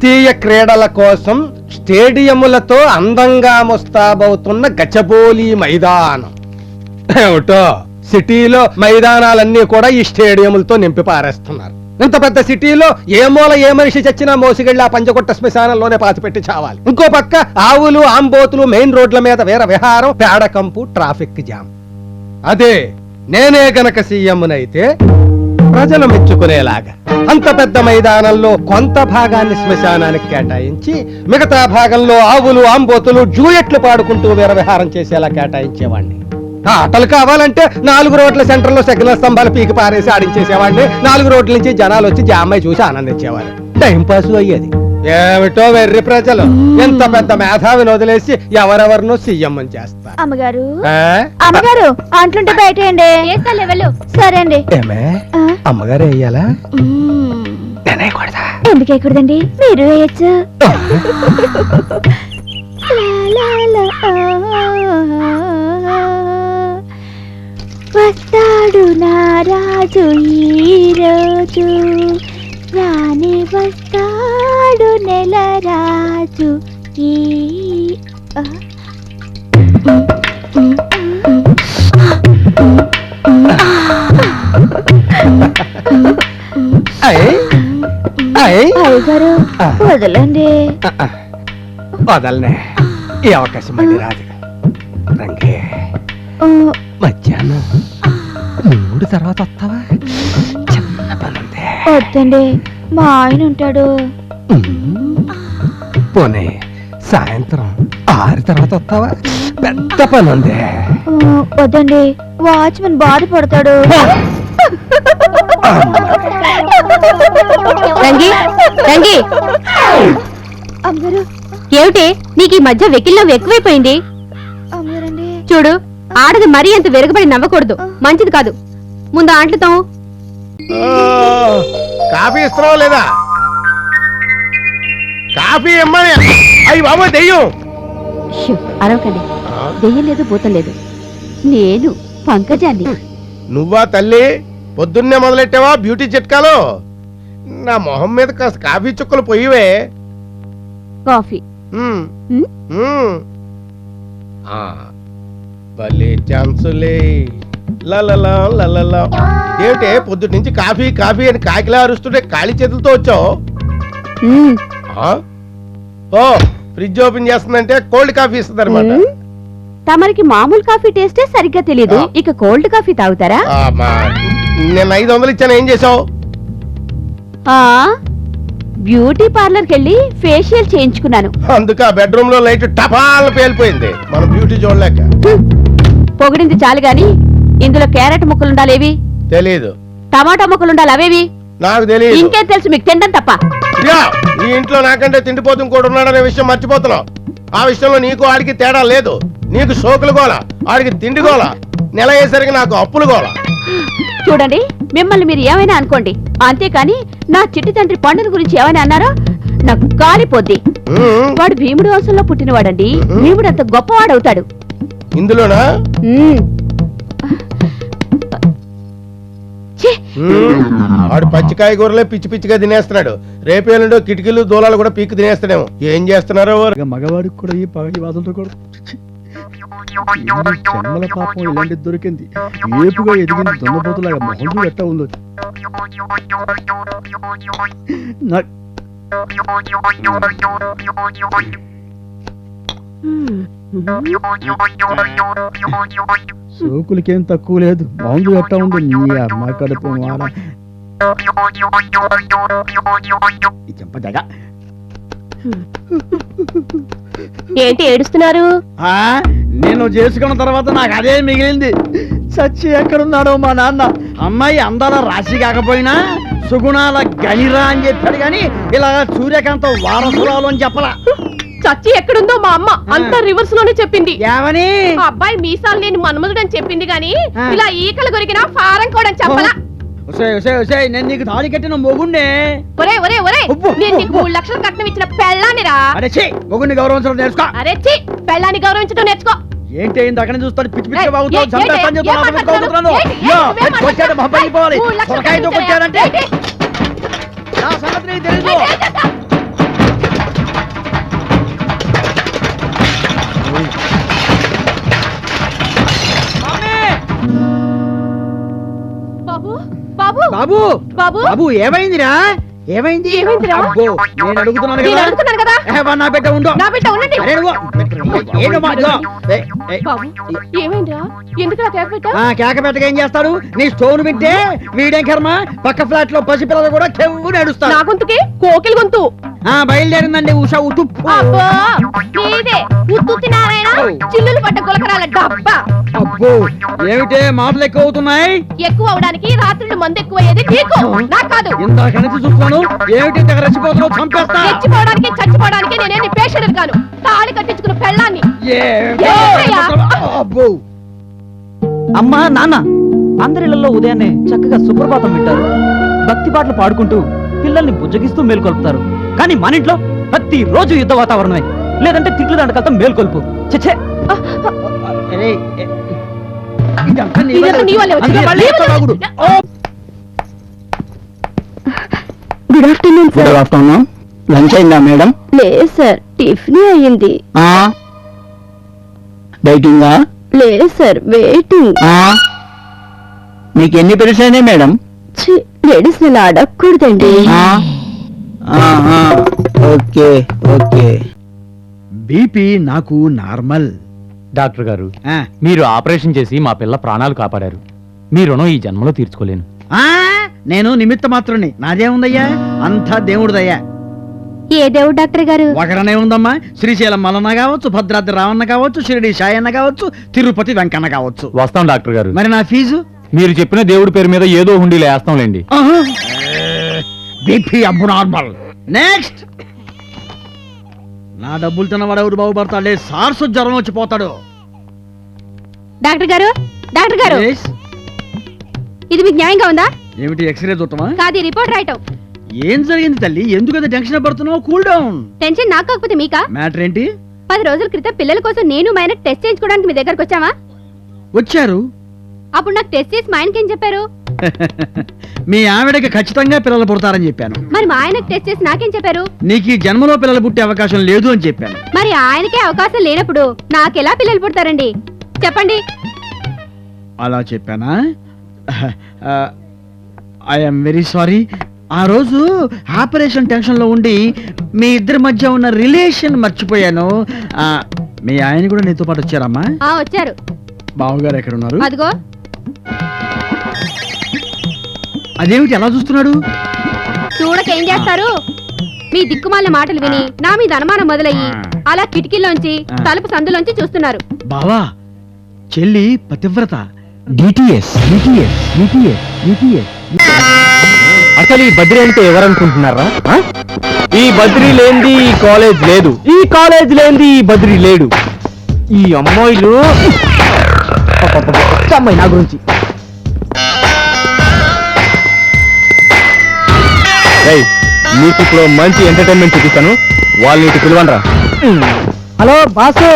జాతీయ క్రీడల కోసం స్టేడియములతో అందంగా ముస్తాబవుతున్న గచబోలి మైదానం. ఏమిటో? సిటీలో మైదానాలన్నీ కూడా ఈ స్టేడియంలతో నింపి పారేస్తున్నారు. ఇంత పెద్ద సిటీలో ఏ మూల ఏ మనిషి చచ్చినా మోసుకెళ్ళి ఆ పంచగొట్ట శ్మశానంలోనే పాతిపెట్టి చావాలి. ఇంకో పక్క ఆవులు ఆంబోతులు మెయిన్ రోడ్ల మీద వేర విహారం పేడకంపు ట్రాఫిక్ జామ్. అదే నేనే గనక సీఎంనైతే ప్రజలు మెచ్చుకునేలాగా అంత పెద్ద మైదానంలో కొంత భాగాన్ని శ్మశానానికి కేటాయించి మిగతా భాగంలో ఆవులు ఆంబోతులు జూయట్లు పాడుకుంటూ వీరవిహారం చేసేలా కేటాయించేవాడిని ఆ ఆటలు కావాలంటే నాలుగు రోడ్ల సెంటర్లో సిగ్నల్ స్తంభాలు పీకి పారేసి ఆడించేసేవాడిని నాలుగు రోడ్ల నుంచి జనాలు వచ్చి జామ్మాయి చూసి ఆనందించేవారు. టైం పాస్ అయ్యేది. ఏమిటో వెర్రి ప్రజలు. ఎంత పెద్ద మేధావిని వదిలేసి ఎవరెవరినో సీఎం చేస్తారు. అమ్మగారు. ఆ? అమ్మగారు అంటుంటే బయటేయండి. వెళ్ళు సరే అండి అమ్మగారు వేయాలా? మ్మ్. నేనే కొడతా ఎందుకు ఎక్కడదండి మీరు వేయచ్చు. వస్తాడు నా రాజు ఈ రోజు. రాని వస్తాడు నెల రాజు ఈ. వదలండి. వదలనే. ఈ అవకాశం మళ్ళీ రాదు రంగే మధ్యాహ్నం. మూడు తర్వాత వస్తావా? చిన్న పని ఉంది వద్దండి. మా ఆయన ఉంటాడు. పోనీ సాయంత్రం ఆరు తర్వాత వస్తావా? పెద్ద పని ఉంది వద్దండి వాచ్మెన్ బాధపడతాడు. రంగి రంగి. అమ్మగారు. ఏమిటి? నీకు ఈ మధ్య వెకిల్లో ఎక్కువైపోయింది. అమ్మగారండి. చూడు ఆడది మరీ అంత వెరగబడి నవ్వకూడదు. మంచిది కాదు. ముందు ఆంట్లతో కాఫీ ఇస్తున్నావా లేదా? కాఫీ ఇమ్మని. అయ్యి బాబు దెయ్యం. అరవకండి. దెయ్యం లేదు భూతం లేదు. నేను పంకజాన్ని. నువ్వా తల్లి? పొద్దున్నే మొదలెట్టావా బ్యూటీ చిట్కాలు? నా మొహం మీద కాస్త కాఫీ చుక్కలు పోయివే. కాఫీ. ఆ, భలే ఛాన్సులే లలలా లలలా ఏమిటే పొద్దుటి నుంచి కాఫీ కాఫీ అని కాకిలా అరుస్తుంటే ఖాళీ చేతులతో వచ్చావు. ఓ ఫ్రిడ్జ్ ఓపెన్ చేస్తుందంటే కోల్డ్ కాఫీ ఇస్తుంది అనమాట. తమరికి మామూలు కాఫీ టేస్టే సరిగ్గా తెలీదు. ఆ. ఇక కోల్డ్ కాఫీ తాగుతారా? నేను ఐదు వందలు ఇచ్చాను. ఏం చేసావు ఆ బ్యూటీ పార్లర్కి వెళ్ళి ఫేషియల్ చేయించుకున్నాను. అందుకే ఆ బెడ్రూమ్లో లైట్ టపాల్ పేలిపోయింది. మన బ్యూటీ చూడలేక. పొగిడింది చాలు గాని ఇందులో క్యారెట్ ముక్కలుండాలేవి? తెలీదు. టమాటా ముక్కలుండాలి అవేవి? నాకు తెలియదు ఇంకేం తెలుసు? మీకు తినడం తప్ప. ఈ ఇంట్లో నాకంటే తిండిపోతు ఇంకోటి ఉన్నాడనే విషయం మర్చిపోతున్నావు. ఆ విషయంలో నీకు ఆడికి తేడా లేదు. నీకు సోకులు గోల ఆడికి తిండి గోల నెల అయ్యేసరికి నాకు అప్పులు గోల. చూడండి మిమ్మల్ని మీరు ఏమైనా అనుకోండి. అంతేకాని నా చిట్టి తండ్రి పండుని గురించి ఏమైనా అన్నారో నాకు కాలిపోద్ది వాడు భీముడు వంశంలో పుట్టినవాడండి. భీముడు అంత గొప్పవాడవుతాడు. ఇందులోనా? ఆడు పచ్చికాయ కూరలే పిచ్చి పిచ్చిగా తినేస్తున్నాడు. రేపేళ్ళుండో కిటికీలు దూలాలు కూడా పీక్కు తినేస్తాడేమో ఏం చేస్తున్నారో వారు? ఇక మగవాడికి కూడా ఈ పగటి వాదులతో కూడా. ఈ జన్మల పాపం ఇలాంటిది దొరికింది. ఏపుగా ఎదిగిన దొంగపోతులాగా మొహం ఎట్టా ఉందో. నా- సోకులకేం తక్కువ లేదు. చూడు ఎట్టా ఉంది నీ అమ్మ కడుపు మార ఏంటి ఏడుస్తున్నారు? ఆ, నేను చేసుకున్న తర్వాత నాకు అదే మిగిలింది. చచ్చి ఎక్కడున్నాడో మా నాన్న. అమ్మాయి అందాల రాశి కాకపోయినా సుగుణాల గనిరా అని చెప్పాడు కానీ ఇలా సూర్యకాంత వారసురాలు అని చెప్పలా. చచ్చి ఎక్కడుందో మా అమ్మ అంతా రివర్స్లోనే చెప్పింది. ఏమని అబ్బాయి మీసాలు లేని మన్మధుడు అని చెప్పింది గాని. ఇలా ఈకలు కొరికిన ఫారం కూడా చెప్పలా. నేను నీకు తాళి కట్టిన మొగుణ్ణే. ఒరే ఒరే ఒరే అబ్బో, నేను నీకు అబ్బో. మూడు లక్షలు కట్నం ఇచ్చిన పెళ్ళానిరా అరే ఛీ గౌరవించడం నేర్చుకో. అరే పెళ్ళాన్ని గౌరవించడం నేర్చుకో. ఏంటి అయింది అక్కడ చూస్తాడు పిచ్చి పిచ్చి బాగుతావు చంపేస్తాను కొట్టాడు సొరకాయతో కొట్టాడంటే? నా సంగతి నీకు బాబు! బాబు! బాబు! ఏమైందిరా? ఏమైంది? ఏమైందిరా? అబ్బో, నేను అడుగుతున్నాను నేను కదా అడుగుతున్నాను కదా. ఏ, వా, నా బిడ్డ ఉండు. నా బిడ్డ ఉండండి. అరే నువ్వు ఏంటమ్మా, ఇదిగో. ఏ, ఏ, బాబు ఏమైందిరా? ఎందుకు నా కేక పెట్టా ఆ కేక పెట్టగా ఏం చేస్తాడు నీ స్టోన్ వింటే వీడేం కర్మ? పక్క ఫ్లాట్లో పసిపిల్లలు కూడా కెవ్వు నా నడుస్తాడు గొంతుకి కోకిల గొంతు. బయలుదేరిందండి ఉషా నారాయణ చిల్లులు పడ్డ గులకరాల డబ్బా. అబ్బో ఏమిటే మాటలు ఎక్కువ అవుతున్నాయి ఎక్కువ అవడానికి రాత్రులు మందు ఎక్కువ అయ్యేది నీకు నాకు కాదు. ఇంత కనిపి చూస్తున్నాను ఏమిటి రెచ్చిపోతున్నావు? చంపేస్తా. చచ్చిపోవడానికి చచ్చిపోవడానికి నేనేమి పేషెంట్ కాను. తాళి కట్టించుకున్న పెళ్ళాన్ని? అబ్బో. అమ్మా నాన్న అందరిళ్ళలో ఉదయాన్నే చక్కగా సుప్రభాతం వింటారు. భక్తి పాటలు పాడుకుంటూ పిల్లల్ని బుజ్జగిస్తూ మేల్కొల్పుతారు. కానీ మన ఇంట్లో ప్రతి రోజు యుద్ధ వాతావరణమే. లేదంటే తిట్లు దండకలతో మేల్కొల్పు. చచ్చే good afternoon good afternoon lunch అయిందా మేడం లేదు సార్ టిఫిన్ అయ్యింది. డైటింగా లేదు సార్ వెయిటింగ్ మీకు ఎన్ని అయినాయి మేడం లేడీస్ ఇలా అడగకూడదండి. Okay okay. బీపీ నాకు నార్మల్. డాక్టర్ గారు ఆ, మీరు ఆపరేషన్ చేసి మా పిల్ల ప్రాణాలు కాపాడారు. మీ రుణం ఈ జన్మలో తీర్చుకోలేను. ఆ, నేను నిమిత్త మాత్రుని నాదేముందయ్యా అంతా దేవుడిదయ్యా. ఏ దేవుడు డాక్టర్ గారు? ఒకరనే ఉందమ్మా. శ్రీశైలం మల్లన్న కావచ్చు భద్రాద్రి రావన్న కావచ్చు షిరిడి సాయన్న కావచ్చు తిరుపతి వెంకన్న కావచ్చు. వస్తాం డాక్టర్ గారు. మరి నా ఫీజు? మీరు చెప్పిన దేవుడి పేరు మీద ఏదో హుండీ లేస్తాంలేండి బీపీ అబ్బు నార్మల్. నెక్స్ట్! నా డబ్బులు తిన్నవాడు ఎవరు బాగుపడతాడే? సార్సు జ్వరం వచ్చి పోతాడు. డాక్టర్ గారు డాక్టర్ గారు! Yes. ఇది మీకు న్యాయంగా ఉందా? ఏమిటి ఎక్స్రే చూడటమా? కాదు రిపోర్ట్ రాయటం. ఏం జరిగింది తల్లి? ఎందుకు అంత టెన్షన్ పడుతున్నావు? Cool down. టెన్షన్ నాకు కాకపోతే మీకా? మ్యాటర్ ఏంటి? పది రోజుల క్రితం పిల్లల కోసం నేను మా ఆయన టెస్ట్ చేయించుకోవడానికి మీ దగ్గరకు వచ్చావా? వచ్చారు. అప్పుడు నాకు టెస్ట్ చేసి మా ఆయనకి ఏం చెప్పారు? మీ ఆవిడకి ఖచ్చితంగా పిల్లలు పుడతారని చెప్పాను. మరి మా ఆయనకు టెస్ట్ చేసి నాకేం చెప్పారు? నీకు ఈ జన్మలో పిల్లలు పుట్టే అవకాశం లేదు అని చెప్పాను. మరి ఆయనకే అవకాశం లేనప్పుడు నాకెలా పిల్లలు పుడతారండి? చెప్పండి. అలా చెప్పానా? ఐఎమ్ వెరీ సారీ ఆ రోజు ఆపరేషన్ టెన్షన్లో ఉండి మీ ఇద్దరి మధ్య ఉన్న రిలేషన్ మర్చిపోయాను. మీ ఆయన కూడా నీతో పాటు వచ్చారమ్మా? వచ్చారు. బావగారు ఎక్కడ ఉన్నారు? అదిగో. అదేమిటి ఎలా చూస్తున్నాడు? చూడక ఏం చేస్తారు? మీ దిక్కుమాల మాటలు విని నా మీద అనుమానం మొదలయ్యి అలా కిటికీలోంచి తలుపు సందులోంచి చూస్తున్నారు. బావా చెల్లి పతివ్రత. డిటిఎస్ డిటిఎస్ డిటిఎస్ డిటిఎస్ అసలు ఈ బద్రి అంటే ఎవరనుకుంటున్నారా? ఆ? ఈ బద్రి లేనిది ఈ కాలేజ్ లేదు. ఈ కాలేజ్ లేనిది ఈ బద్రి లేడు. ఈ అమ్మాయిలు అమ్మాయి నా గురించి. మీకు ఇప్పుడు మంచి ఎంటర్టైన్మెంట్ చూపిస్తాను. వాళ్ళని ఇటు పిలవనరా హలో బాసు.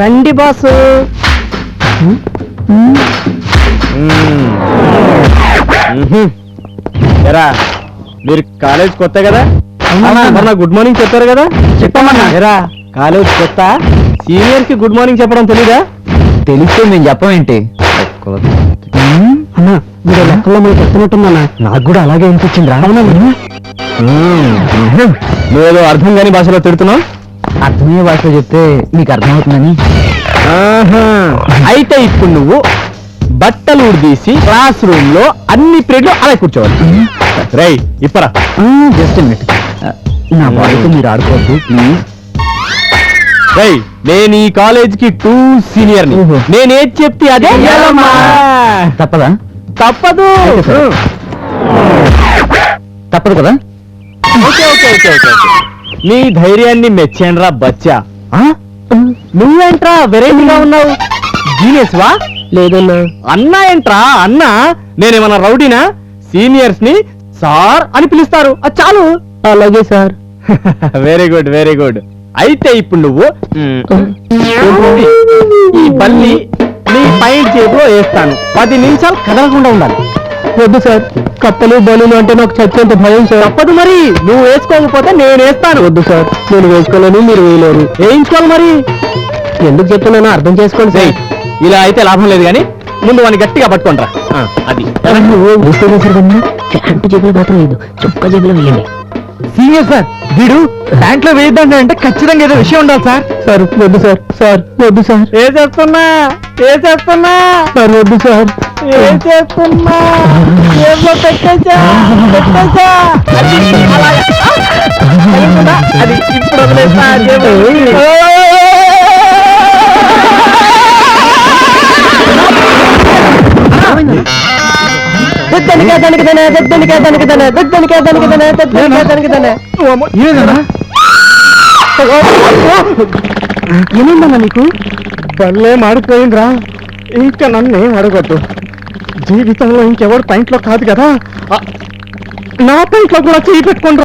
రండి బాసు. ఎరా మీరు కాలేజ్ కొత్త కదా? మొన్న గుడ్ మార్నింగ్ చెప్పారు కదా? చెప్పమన్నా. ఎరా కాలేజ్ కొత్త? సీనియర్కి గుడ్ మార్నింగ్ చెప్పడం తెలీదా? తెలిస్తే మేము చెప్పమేంటి. అన్నా మీరు లెక్కల్లో మనకు వస్తున్నట్టుందన్నా నాకు కూడా అలాగే అనిపించింది నువ్వేదో అర్థం కాని భాషలో తిడుతున్నావు? అర్థమయ్యే భాషలో చెప్తే మీకు అర్థమవుతుందని. ఆహా. అయితే ఇప్పుడు నువ్వు బట్టలు ఉడిదీసి క్లాస్ రూమ్లో అన్ని పీరియడ్లు అలా కూర్చోవాలి. రై ఇప్పరా. జస్ట్ మినిట్ నా బాడీతో మీరు ఆడుకోవద్దు. ప్లీజ్ రై నేను ఈ కాలేజ్కి టూ సీనియర్ని ఓహో. నేనేది చెప్తే అదే చేయాలమ్మా. తప్పదా? తప్పదు. తప్పదు కదా? Okay okay okay okay okay. నీ ధైర్యాన్ని మెచ్చానురా బచ్చా? నువ్వేంట్రా వెరైటీగా ఉన్నావు? జీనియస్ వా? లేదన్నా. అన్నా ఏంట్రా? అన్నా నేనేమన్నా రౌడీనా? సీనియర్స్ని సార్ అని పిలుస్తారు. అది చాలు. అలాగే sir. Very good very good. అయితే ఇప్పుడు నువ్వు ఈ బల్లి నీ పైన జేబులో వేస్తాను. పది నిమిషాలు కదలకుండా ఉండాలి. వద్దు సార్. కప్పలు బలులు అంటే నాకు చచ్చేంత భయం సార్. తప్పదు మరి. నువ్వు వేసుకోకపోతే నేను వేస్తాను. వద్దు సార్. నేను వేసుకోలేను మీరు వేయలేరు. వేయించుకోవాలి మరి. ఎందుకు చెప్తున్నానో అర్థం చేసుకోండి సార్. ఇలా అయితే లాభం లేదు కానీ ముందు వాడిని గట్టిగా పట్టుకోండి అది. ప్యాంటు జేబులో మాత్రం లేదు. చొక్క జేబులో వేయండి. సీనియర్ సార్ వీడు బ్యాంక్లో వేయద్దండి అంటే ఖచ్చితంగా ఏదో విషయం ఉండాలి సార్. సార్ వద్దు సార్ సార్ వద్దు సార్. ఏ చేస్తున్నా? ఏ చేస్తున్నా? సార్ వద్దు సార్. ఏ చేస్తున్నా? పెట్టేసా పెట్టేసా అది అది ఇప్పుడు. దద్దనికే దనికిదనే దద్దనికే దనికిదనే దద్దనికే దనికిదనే దద్దనికే దనికిదనే ఏమైందన్నా నీకు? పనులే మాడిపోయిందిరా. ఇంకా నన్ను ఏం అడగొద్దు. జీవితంలో ఇంకెవడు పాయింట్లో కాదు కదా. నా పాయింట్లో కూడా చేయి పెట్టుకోండి